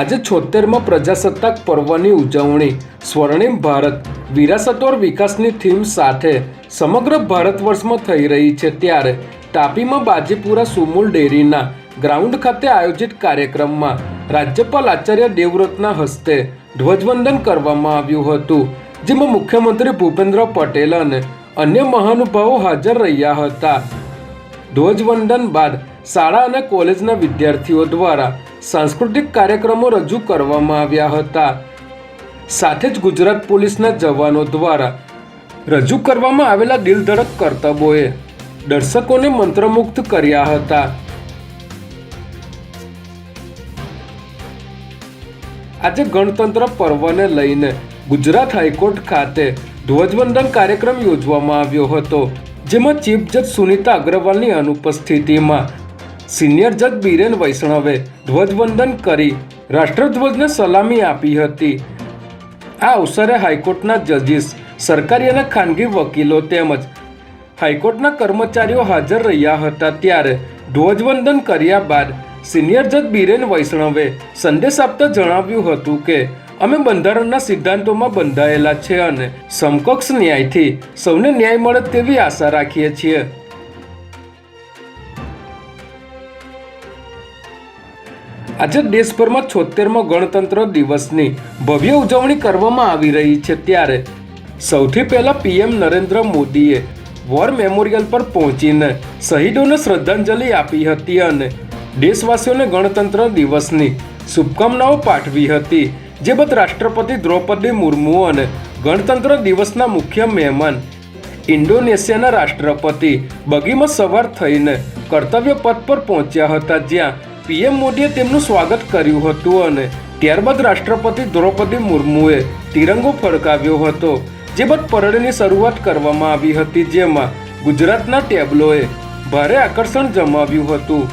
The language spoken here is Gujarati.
આજે છોતેરમાં પ્રજાસત્તાક પર્વની ઉજવણી. સ્વર્ણિમ ભારત, વિરાસતોર વિકાસની થીમ સાથે સમગ્ર ભારત વર્ષમાં થઈ રહી છે ત્યારે તાપીમાં બાજીપુરા સુમુલ ડેરીના ગ્રાઉન્ડ ખાતે આયોજિત કાર્યક્રમમાં રાજ્યપાલ આચાર્ય દેવવ્રતના હસ્તે ધ્વજવંદન કરવામાં આવ્યું હતું, જેમાં મુખ્યમંત્રી ભૂપેન્દ્ર પટેલ અને અન્ય મહાનુભાવો હાજર રહ્યા હતા. ધ્વજવંદન બાદ શાળા અને કોલેજના વિદ્યાર્થીઓ દ્વારા સાંસ્કૃતિક કાર્યક્રમો રજૂ કરવામાં આવ્યા હતા. સાથે જ ગુજરાત પોલીસના જવાનો દ્વારા રજૂ કરવામાં આવેલા દિલધડક કરતબોએ દર્શકોને મંત્રમુગ્ધ કર્યા હતા. આજે ગણતંત્ર પર્વને લઈને ગુજરાત હાઈકોર્ટ ખાતે ધ્વજવંદન કાર્યક્રમ યોજવામાં આવ્યો હતો, જેમાં ચીફ જજ સુનિતા અગ્રવાલની અનુપસ્થિતિમાં સિનિયર જજ બીરેન વૈષ્ણવે ધ્વજવંદન કરી રાષ્ટ્રધ્વજને સલામી આપી હતી. આ અવસરે હાઈકોર્ટના જજીસ, સરકારી અને ખાનગી વકીલો તેમજ હાઈકોર્ટના કર્મચારીઓ હાજર રહ્યા હતા. ત્યારે ધ્વજવંદન કર્યા બાદ સિનિયર જજ બીરેન વૈષ્ણવે સંદેશ આપતા જણાવ્યું હતું કે, અમે બંધારણના સિદ્ધાંતોમાં બંધાયેલા છે અને સમકક્ષ ન્યાયથી સૌને ન્યાય મળે તેવી આશા રાખીએ છીએ. આજે દેશભરમાં છોતેરમો ગણતંત્ર દિવસની ભવ્ય ઉજવણી કરવામાં આવી રહી છે ત્યારે સૌથી પહેલા પીએમ નરેન્દ્ર મોદીએ વોર મેમોરિયલ પર પહોંચીને શહીદોને શ્રદ્ધાંજલિ આપી હતી અને દેશવાસીઓને ગણતંત્ર દિવસની શુભકામનાઓ પાઠવી હતી, જે બાદ રાષ્ટ્રપતિ દ્રૌપદી મુર્મુ અને ગણતંત્ર દિવસના મુખ્ય મહેમાન ઇન્ડોનેશિયાના રાષ્ટ્રપતિ બગીમાં સવાર થઈને કર્તવ્ય પથ પર પહોંચ્યા હતા, જ્યાં પીએમ મોદીએ તેમનું સ્વાગત કર્યું હતું અને ત્યારબાદ રાષ્ટ્રપતિ દ્રૌપદી મુર્મુએ તિરંગો ફરકાવ્યો હતો, જે બાદ પરેડની શરૂઆત કરવામાં આવી હતી, જેમાં ગુજરાતના ટેબ્લોએ ભારે આકર્ષણ જમાવ્યું હતું.